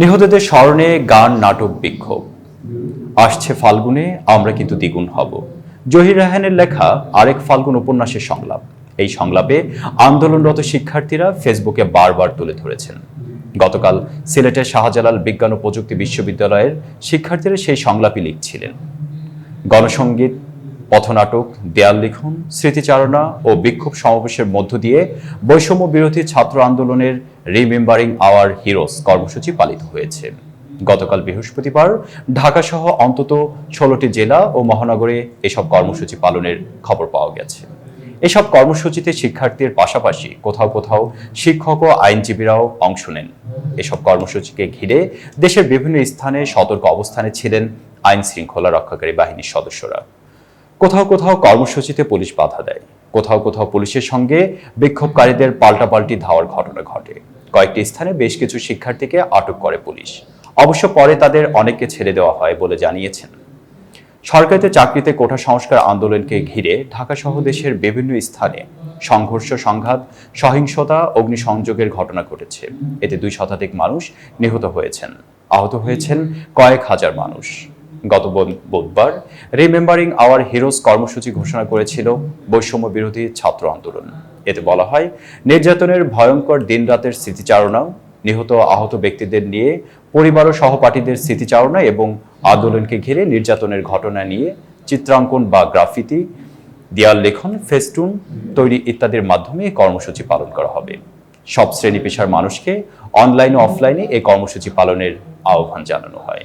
নিহতদের স্মরণে গান, নাটক, বিক্ষোভ। আসছে ফাল্গুনে, আমরা কিন্তু দ্বিগুণ হব। জহির রাহানের লেখা আরেক ফাল্গুন উপন্যাসের সংলাপ। এই সংলাপে আন্দোলনরত শিক্ষার্থীরা ফেসবুকে বারবার তুলে ধরেছেন। গতকাল সিলেটের শাহজালাল বিজ্ঞান ও প্রযুক্তি বিশ্ববিদ্যালয়ের শিক্ষার্থীরা সেই সংলাপই লিখছিলেন। গণসঙ্গীত পথনাটক, দেয়াল লিখন, স্মৃতিচারণা ও বিক্ষোভ সমাবেশের মধ্য দিয়ে বৈষম্য বিরোধী ছাত্র আন্দোলনের রিমেম্বারিং আওয়ার হিরোস কর্মসূচি পালিত হয়েছে। গতকাল বৃহস্পতিবার ঢাকাসহ অন্তত ষোলোটি জেলা ও মহানগরে এসব কর্মসূচি পালনের খবর পাওয়া গেছে। এসব কর্মসূচিতে শিক্ষার্থীর পাশাপাশি কোথাও কোথাও শিক্ষক ও আইনজীবীরাও অংশ নেন। এসব কর্মসূচিকে ঘিরে দেশের বিভিন্ন স্থানে সতর্ক অবস্থানে ছিলেন আইন শৃঙ্খলা রক্ষাকারী বাহিনীর সদস্যরা। কোথাও কোথাও কর্মসূচিতে পুলিশ বাধা দেয়। কোথাও কোথাও পুলিশের সঙ্গে বিক্ষোভকারীদের পাল্টাপাল্টি ধাওয়ার ঘটনা ঘটে। কয়েকটি স্থানে বেশ কিছু শিক্ষার্থীকে আটক করে পুলিশ। অবশ্য পরে তাদের অনেককে ছেড়ে দেওয়া হয় বলে জানিয়েছেন। সরকারিতে চাকরিতে কোটা সংস্কার আন্দোলনকে ঘিরে ঢাকা সহ দেশের বিভিন্ন স্থানে সংঘর্ষ, সংঘাত, সহিংসতা, অগ্নিসংযোগের ঘটনা ঘটেছে। এতে দুই শতাধিক মানুষ নিহত হয়েছেন। আহত হয়েছেন কয়েক হাজার মানুষ। গত বুধ- বুধবার রিমেম্বারিং আওয়ার হিরোজ কর্মসূচি ঘোষণা করেছিল বৈষম্য বিরোধী ছাত্র আন্দোলন। এতে বলা হয়, নির্যাতনের ভয়ঙ্কর দিনরাতের স্মৃতিচারণা, নিহত আহত ব্যক্তিদের নিয়ে পরিবার ও সহপাঠীদের স্মৃতিচারণা এবং আন্দোলনকে ঘিরে নির্যাতনের ঘটনা নিয়ে চিত্রাঙ্কন বা গ্রাফিতি, দেয়াল লেখন, ফেস্টুন তৈরি ইত্যাদির মাধ্যমে এই কর্মসূচি পালন করা হবে। সব শ্রেণি পেশার মানুষকে অনলাইন ও অফলাইনে এই কর্মসূচি পালনের আহ্বান জানানো হয়।